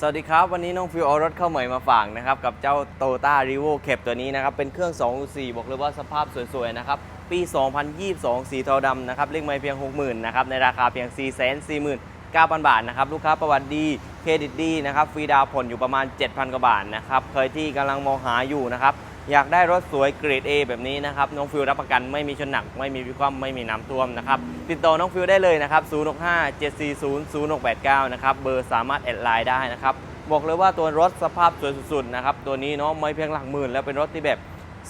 สวัสดีครับ วันนี้น้องฟิวเอารถเข้าใหม่มาฝากนะครับ กับเจ้า t o ต้า r ี v o เคปตัวนี้นะครับ เป็นเครื่อง 2.4 บอกเลยว่าสภาพสวย ๆ นะครับ ปี 2022 สีเทาดำนะครับ เลขไม่เพียง 60,000 นะครับ ในราคาเพียง 449,000 บาทนะครับ ลูกค้าประวัติดี เครดิตดีนะครับ ฟรีดาวผ่อนอยู่ประมาณ 7,000 กว่าบาทนะครับ เคยที่กำลังมองหาอยู่นะครับ อยากได้รถสวยเกรด A แบบนี้นะครับน้องฟิวรับประกันไม่มีชนหนัก ไม่มีวิความไม่มีน้ำท่วมนะครับติดต่อน้องฟิวได้เลยนะครับ 065 740 0689 นะครับเบอร์สามารถแอดไลน์ได้นะครับบอกเลยว่าตัวรถสภาพสวยสุดๆนะครับตัวนี้เนาะไม่เพียงหลักหมื่นแล้วเป็นรถที่แบบ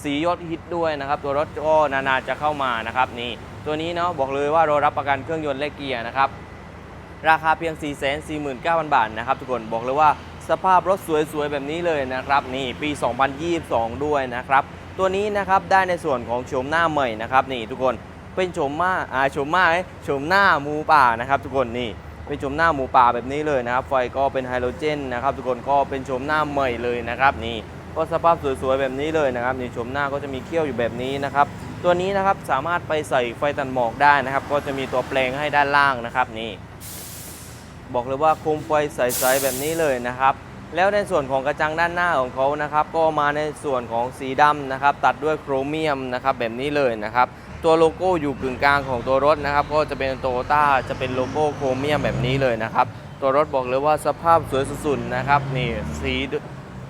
สียอดฮิตด้วยนะครับตัวรถก็นานๆจะเข้ามานะครับนี่ตัวนี้เนาะบอกเลยว่าเรารับประกันเครื่องยนต์และเกียร์นะครับราคาเพียง 449,000 บาทนะครับทุกคนบอกเลยว่า สภาพรถสวยๆ แบบนี้เลยนะครับ นี่ปี 2022 ด้วยนะครับ ตัวนี้นะครับได้ในส่วนของโฉมหน้าใหม่นะครับ นี่ทุกคนเป็นโฉมมาอ่าโฉมมาโฉมหน้าหมูป่านะครับ ทุกคนนี่เป็นโฉมหน้าหมูป่าแบบนี้เลยนะครับ ไฟก็เป็นไฮโดรเจนนะครับ ทุกคนก็เป็นโฉมหน้าใหม่เลยนะครับ นี่ก็สภาพสวยๆแบบนี้เลยนะครับนี่โฉมหน้าก็จะมีเขี้ยวอยู่แบบนี้นะครับ ตัวนี้นะครับสามารถไปใส่ไฟตัดหมอกได้นะครับ ก็จะมีตัวแปลงให้ด้านล่างนะครับนี่ บอกเลยว่าโคมไฟใสๆแบบนี้เลยนะครับ แล้วในส่วนของกระจังด้านหน้าของเขานะครับ ก็มาในส่วนของสีดำนะครับ ตัดด้วยโครเมียมนะครับแบบนี้เลยนะครับ ตัวโลโก้อยู่กึ่งกลางของตัวรถนะครับ ก็จะเป็นโตโยต้าจะเป็นโลโก้โครเมียมแบบนี้เลยนะครับ ตัวรถบอกเลยว่าสภาพสวยสุดๆนะครับนี่สี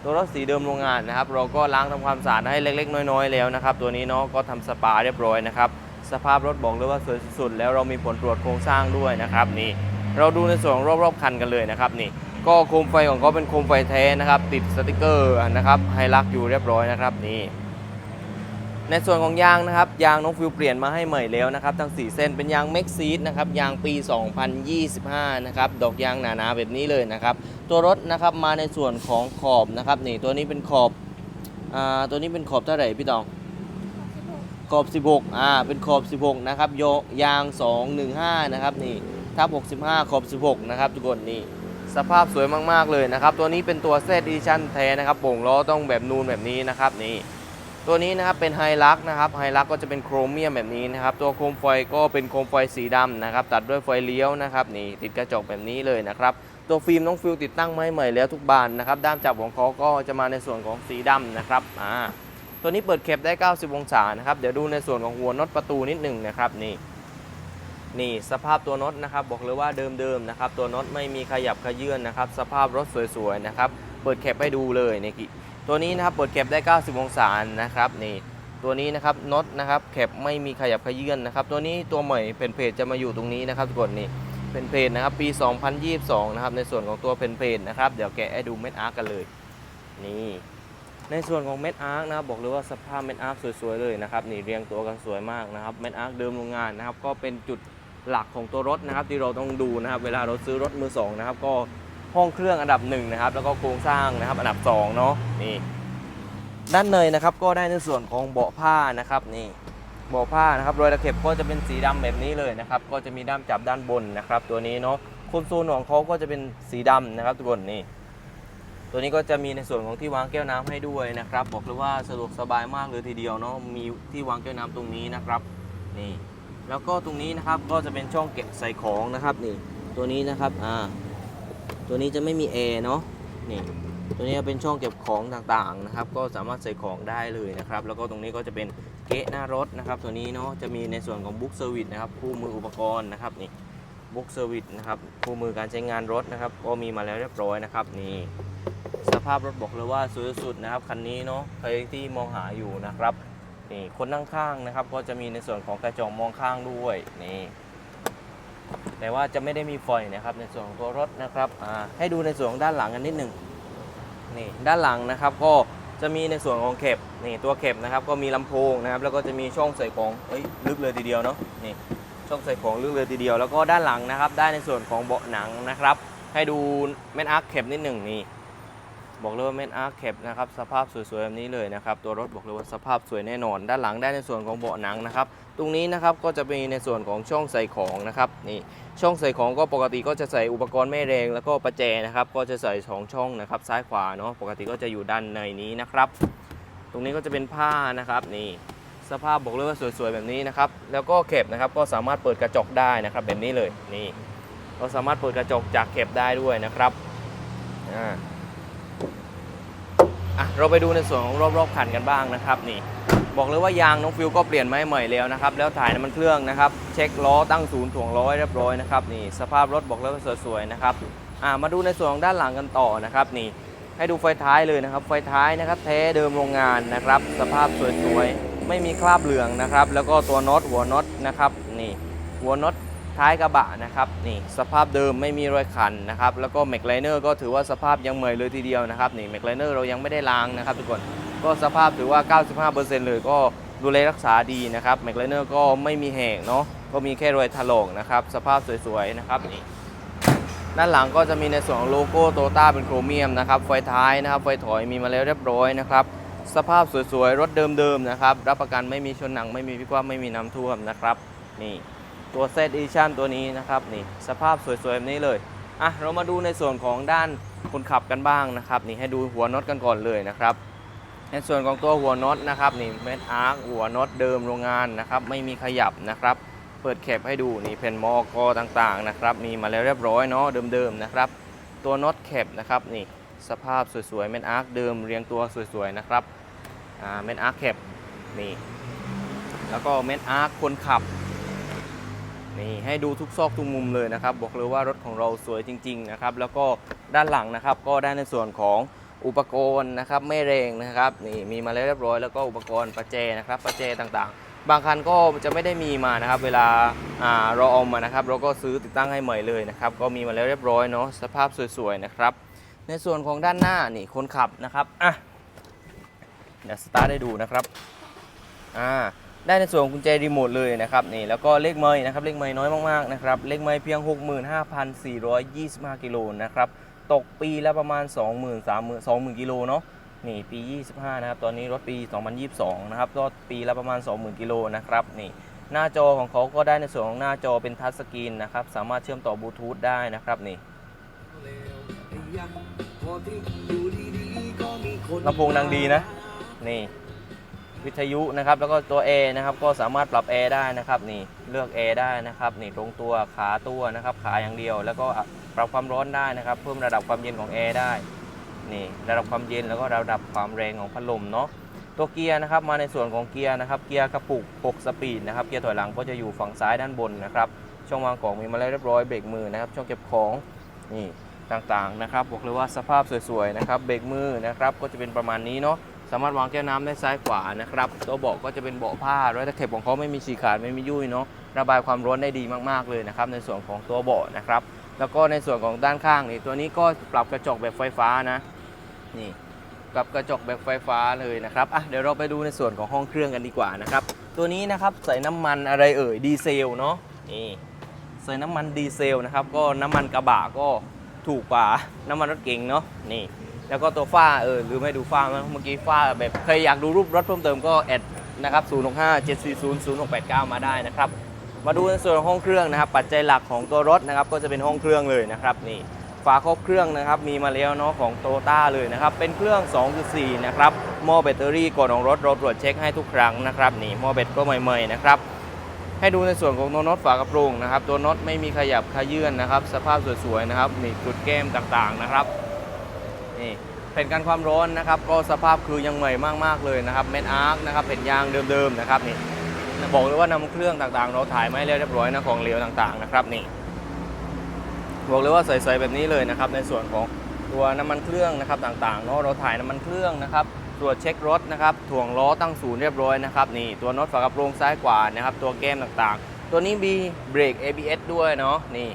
ตัวรถสีเดิมโรงงานนะครับ เราก็ล้างทำความสะอาดให้เล็ก ๆ น้อย ๆ แล้วนะครับ ตัวนี้เนาะก็ทำสปาเรียบร้อยนะครับ สภาพรถบอกเลยว่าสวยสุดๆแล้วเรามีผลตรวจโครงสร้างด้วยนะครับนี่ เราดูในส่วนของรอบๆคันกันเลยนะครับนี่ก็โคมไฟของเขาเป็นโคมไฟแท้นะครับ ติดสติกเกอร์นะครับไฮลักอยู่เรียบร้อยนะครับนี่ในส่วนของยางนะครับ ยางน้องฟิวเปลี่ยนมาให้ใหม่แล้วนะครับ ทั้ง 4 เส้นเป็นยางเม็กซีดนะครับ ยางปี 2025 นะครับ ดอกยางหนาๆแบบนี้เลยนะครับ ตัวรถนะครับมาในส่วนของขอบนะครับนี่ตัวนี้เป็นขอบอ่าตัวนี้เป็นขอบเท่าไหร่พี่ตองขอบ 16อ่าเป็นขอบ 16 นะครับโยยาง 215 นะครับนี่ ทับ65ขอบ16 นะครับทุกคนนี่สภาพสวยมากๆเลยนะครับ ตัวนี้เป็นตัวเซตดิชั่นแท้นะครับโป่งล้อต้องแบบนูนแบบนี้นะครับนี่ตัวนี้นะครับเป็นไฮลักนะครับไฮลักก็จะเป็นโครเมียมแบบนี้นะครับ ตัวโคมไฟก็เป็นโคมไฟสีดำนะครับ ตัดด้วยไฟเลี้ยวนะครับนี่ติดกระจกแบบนี้เลยนะครับ ตัวฟิล์มน้องฟิลติดตั้งมาให้ใหม่แล้วทุกบานนะครับ ด้ามจับของเขาก็จะมาในส่วนของสีดำนะครับอ่าตัวนี้เปิดเข็บได้ 90 องศานะครับ เดี๋ยวดูในส่วนของหัวน็อตประตูนิดหนึ่งนะครับนี่ นี่สภาพตัวน็อตนะครับบอกเลยว่าเดิมๆนะครับตัวน็อตไม่มีขยับขยื่นนะครับสภาพรถสวยๆนะครับเปิดแคปให้ดูเลยนี่กิตัวนี้นะครับเปิดแคปได้ 90 องศานะครับนี่ตัวนี้นะครับน็อตนะครับแคปไม่มีขยับขยื่นนะครับตัวนี้ตัวใหม่เป็นเพจจะมาอยู่ตรงนี้นะครับทุกคนนี่เป็นเพจนะครับปี 2022 นะครับในส่วนของตัวเป็นเพจนะครับเดี๋ยวแกะให้ดูเม็ดอาร์กันเลยนี่ในส่วนของเม็ดอาร์คนะครับบอกเลยว่าสภาพเม็ดอาร์คสวยๆเลยนะครับนี่เรียงตัวกันสวยมากนะครับเม็ดอาร์คเดิมโรงงานนะครับก็เป็นจุด หลักของตัวรถนะครับที่เราต้องดูนะครับ เวลาเราซื้อรถมือสองนะครับ ก็ห้องเครื่องอันดับหนึ่งนะครับ แล้วก็โครงสร้างนะครับอันดับสองเนาะนี่ ด้านในนะครับก็ได้ในส่วนของเบาะผ้านะครับนี่เบาะผ้านะครับรอยตะเข็บก็จะเป็นสีดำแบบนี้เลยนะครับ ก็จะมีด้ามจับด้านบนนะครับ ตัวนี้เนาะคอนโซลของเขาก็จะเป็นสีดำนะครับทุกคนนี่ตัวนี้ก็จะมีในส่วนของที่วางแก้วน้ำให้ด้วยนะครับ บอกเลยว่าสะดวกสบายมากเลยทีเดียวเนาะมีที่วางแก้วน้ำตรงนี้นะครับ นี่ แล้วก็ตรงนี้นะครับก็จะเป็นช่องเก็บใส่ของนะครับนี่ตัวนี้นะครับอ่าตัวนี้จะไม่มีแอร์เนาะนี่ตัวนี้เป็นช่องเก็บของต่างๆนะครับ ก็สามารถใส่ของได้เลยนะครับ แล้วก็ตรงนี้ก็จะเป็นเกะหน้ารถนะครับ ตัวนี้เนาะจะมีในส่วนของบุ๊กเซอร์วิสนะครับคู่มืออุปกรณ์นะครับนี่บุ๊กเซอร์วิสนะครับคู่มือการใช้งานรถนะครับ ก็มีมาแล้วเรียบร้อยนะครับนี่สภาพรถบอกเลยว่าสวยสุดนะครับคันนี้เนาะใครที่มองหาอยู่นะครับ นี่คนนั่งข้างนะครับ ก็จะมีในส่วนของกระจกมองข้างด้วยนี่แต่ว่าจะไม่ได้มีไฟนะครับ ในส่วนของตัวรถนะครับให้ดูในส่วนของด้านหลังกันนิดหนึ่งนี่ด้านหลังนะครับก็จะมีในส่วนของเข็บนี่ตัวเข็บนะครับ ก็มีลำโพงนะครับ แล้วก็จะมีช่องใส่ของเอ้ยลึกเลยทีเดียวเนาะนี่ช่องใส่ของลึกเลยทีเดียว แล้วก็ด้านหลังนะครับ ได้ในส่วนของเบาะหนังนะครับ ให้ดูแม่นอาร์คเข็บนิดหนึ่งนี่ บอกเลยว่าเม็ดอาร์คแคปนะครับสภาพสวยๆแบบนี้เลยนะครับตัวรถบอกเลยว่าสภาพสวยแน่นอน ด้านหลังได้ในส่วนของเบาะหนังนะครับตรงนี้นะครับก็จะมีในส่วนของช่องใส่ของนะครับนี่ช่องใส่ของก็ปกติก็จะใส่อุปกรณ์แม่แรงแล้วก็ประแจนะครับก็จะใส่สองช่องนะครับซ้ายขวาเนาะปกติก็จะอยู่ด้านในนี้นะครับตรงนี้ก็จะเป็นผ้านะครับนี่สภาพบอกเลยว่าสวยๆแบบนี้นะครับแล้วก็เข็บนะครับก็สามารถเปิดกระจกได้นะครับแบบนี้เลยนี่ เราสามารถเปิดกระจกจากเข็บได้ด้วยนะครับอ่า อะเราไปดูในส่วนของรอบๆคันกันบ้างนะครับนี่บอกเลยว่ายางน้องฟิวก็เปลี่ยนมาให้ใหม่แล้วนะครับแล้วถ่ายน้ำมันเครื่องนะครับ เช็คล้อตั้งศูนย์ถ่วงล้อให้เรียบร้อยนะครับนี่สภาพรถบอกเลยว่าสวยๆนะครับอ่ามาดูในส่วนของด้านหลังกันต่อนะครับนี่ให้ดูไฟท้ายเลยนะครับ ไฟท้ายนะครับแท้เดิมโรงงานนะครับ สภาพสวยๆไม่มีคราบเหลืองนะครับ แล้วก็ตัวน็อตหัวน็อตนะครับนี่หัวน็อต ท้ายกระบะนะครับนี่สภาพเดิมไม่มีรอยขันนะครับแล้วก็แม็กไลเนอร์ก็ถือว่าสภาพยังใหม่เลยทีเดียวนะครับนี่แม็กไลเนอร์เรายังไม่ได้ล้างนะครับทุกคนก็สภาพถือว่า 95%เลยก็ดูแลรักษาดีนะครับแม็กไลเนอร์ก็ไม่มีแหกเนาะก็มีแค่รอยถลอกนะครับสภาพสวยๆนะครับนี่ด้านหลังก็จะมีในส่วนของโลโก้โตต้าเป็นโครเมียมนะครับไฟท้ายนะครับไฟถอยมีมาแล้วเรียบร้อยนะครับสภาพสวยๆรถเดิมๆนะครับรับประกันไม่มีชนหนังไม่มีพิกว่าไม่มีน้ำท่วมนะครับนี่ ตัวเซตอีชั่นตัวนี้นะครับนี่สภาพสวยๆแบบนี้เลยอะเรามาดูในส่วนของด้านคนขับกันบ้างนะครับนี่ให้ดูหัวน็อตกันก่อนเลยนะครับในส่วนของตัวหัวน็อตนะครับนี่เม็ดอาร์คหัวน็อตเดิมโรงงานนะครับไม่มีขยับนะครับ เปิดแคปให้ดูนี่เป็นมอกอต่างๆนะครับมีมาแล้วเรียบร้อยเนาะเดิมๆนะครับ ตัวน็อตแคปนะครับนี่สภาพสวยๆเม็ดอาร์คเดิมเรียงตัวสวยๆนะครับอ่าเม็ดอาร์คแคปนี่แล้วก็เม็ดอาร์คคนขับ นี่ให้ดูทุกซอกทุกมุมเลยนะครับ บอกเลยว่ารถของเราสวยจริง ๆ นะครับ แล้วก็ด้านหลังนะครับ ก็ได้ในส่วนของอุปกรณ์นะครับไม่เรงนะครับนี่มีมาแล้วเรียบร้อยแล้วก็อุปกรณ์ประแจนะครับประแจต่างๆ บางคันก็จะไม่ได้มีมานะครับ เวลาอ่าเราเอามานะครับ เราก็ซื้อติดตั้งให้ใหม่เลยนะครับ ก็มีมาแล้วเรียบร้อยเนาะสภาพสวยๆนะครับ ในส่วนของด้านหน้านี่คนขับนะครับอะเดี๋ยวสตาร์ทให้ดูนะครับอ่า ได้ในส่วนของกุญแจรีโมทเลยนะครับนี่แล้วก็เลขไม้นะครับเลขไม้น้อยมากๆนะครับเลขไม้เพียง 65,425 กิโลนะครับตกปีละประมาณ 20,000 30,000 20,000 กิโลเนาะนี่ปี 25 นะครับ ตอนนี้รถปี 2022 นะครับก็ปีละประมาณ 20,000 กิโลนะครับนี่หน้าจอของเขาก็ได้ในส่วนของหน้าจอเป็นทัชสกรีนนะครับสามารถเชื่อมต่อบลูทูธได้นะครับนี่ลำโพงดังดีนะนี่ วิทยุนะครับแล้วก็ตัว A นะครับก็สามารถปรับแอร์ได้นะครับนี่เลือกแอร์ได้นะครับนี่ตรงตัวขาตัวนะครับขาอย่างเดียว แล้วก็ปรับความร้อนได้นะครับเพิ่มระดับความเย็นของแอร์ได้นี่ระดับความเย็นแล้วก็ระดับความแรงของพัดลมเนาะตัวเกียร์นะครับมาในส่วนของเกียร์นะครับเกียร์กระปุก 6 สปีดนะครับเกียร์ถอยหลังก็จะอยู่ฝั่งซ้ายด้านบนนะครับช่องวางของมีมาแล้วเรียบร้อยเบรกมือนะครับช่องเก็บของนี่ต่างๆนะครับบอกเลยว่าสภาพสวยๆนะครับเบรกมือนะครับก็จะเป็นประมาณนี้เนาะ สามารถวางแก้วน้ำได้ซ้ายขวานะครับตัวเบาะก็จะเป็นเบาะผ้าด้วยตะเข็บของเขาไม่มีฉีกขาดไม่มียุ่ยเนาะระบายความร้อนได้ดีมากๆเลยนะครับ ในส่วนของตัวเบาะนะครับ แล้วก็ในส่วนของด้านข้างนี่ตัวนี้ก็ปรับกระจกแบบไฟฟ้านะนี่ปรับกระจกแบบไฟฟ้าเลยนะครับอะเดี๋ยวเราไปดูในส่วนของห้องเครื่องกันดีกว่านะครับตัวนี้นะครับใส่น้ำมันอะไรเอ่ยดีเซลเนาะนี่ใส่น้ำมันดีเซลนะครับก็น้ำมันกระบะก็ถูกกว่าน้ำมันรถเก๋งเนาะนี่ แล้วก็ตัวฝ้าเออหรือไม่ดูฝ้ามั้งเมื่อกี้ฝ้าแบบใครอยากดูรูปรถเพิ่มเติมก็แอดนะครับ065 740 0689 มาได้นะครับ มาดูในส่วนของห้องเครื่องนะครับ ปัจจัยหลักของตัวรถนะครับ ก็จะเป็นห้องเครื่องเลยนะครับนี่ฝาครอบเครื่องนะครับมีมาแล้วเนาะของโตต้าเลยนะครับ เป็นเครื่อง 2.4 นะครับหม้อแบตเตอรี่ก่อนของรถเราตรวจเช็คให้ทุกครั้งนะครับนี่หม้อแบตก็ใหม่ๆนะครับให้ดูในส่วนของตัวน็อตฝากระโปรงนะครับ ตัวน็อตไม่มีขยับขยื่นนะครับ สภาพสวยๆนะครับนี่จุดแก้มต่างๆนะครับ นี่เป็นการความร้อนนะครับก็สภาพคือยังใหม่มากๆเลยนะครับเม็ดอาร์คนะครับเป็นยางเดิมๆนะครับนี่บอกเลยว่านำเครื่องต่างๆ เราถ่ายมาให้เรียบร้อยนะของเหลวต่างๆนะครับนี่บอกเลยว่าใสๆแบบนี้เลยนะครับในส่วนของตัวน้ำมันเครื่องนะครับต่างๆเนาะเราถ่ายน้ำมันเครื่องนะครับตรวจเช็ครถนะครับถ่วงล้อตั้งศูนย์เรียบร้อยนะครับนี่ตัวน็อตฝากระโปรงซ้ายขวานะครับตัวแก้มต่างๆ ตัวนี้มีเบรก ABS ด้วยเนาะนี่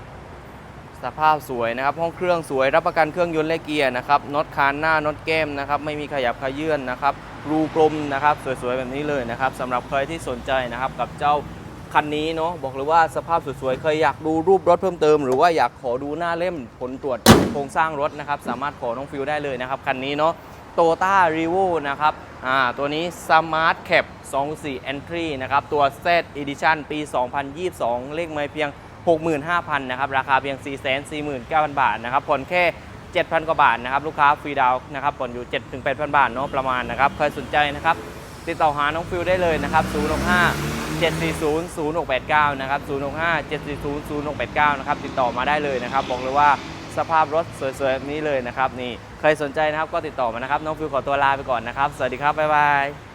สภาพสวยนะครับ ห้องเครื่องสวยรับประกันเครื่องยนต์และเกียร์นะครับน็อตคานหน้าน็อตแก้มนะครับ ไม่มีขยับขยื่นนะครับ รูกลมนะครับ สวยๆแบบนี้เลยนะครับสำหรับใครที่สนใจนะครับกับเจ้าคันนี้เนาะบอกเลยว่าสภาพสวยๆ เคยอยากดูรูปรถเพิ่มเติม หรือว่าอยากขอดูหน้าเล่มผลตรวจโครงสร้างรถนะครับ สามารถขอน้องฟิวได้เลยนะครับ คันนี้เนาะโตต้ารีโวนะครับอ่าตัวนี้ Smart Cap 24 Entry นะครับ ตัว Z Edition ปี 2022 เลขไม่เพียง 65,000นะครับราคาเพียง 449,000 บาทนะครับผ่อนแค่ 7,000 กว่าบาทนะครับลูกค้าฟรีดาวนะครับผ่อนอยู่ 7-8,000 บาทเนาะประมาณนะครับใครสนใจนะครับติดต่อหาน้องฟิวได้เลยนะครับ065 740 0689 นะครับ 065 740 0689 นะครับ ติดต่อมาได้เลยนะครับ บอกเลยว่าสภาพรถสวยๆแบบนี้เลยนะครับ นี่ ใครสนใจนะครับ ก็ติดต่อมานะครับ น้องฟิวขอตัวลาไปก่อนนะครับ สวัสดีครับ บ๊ายบาย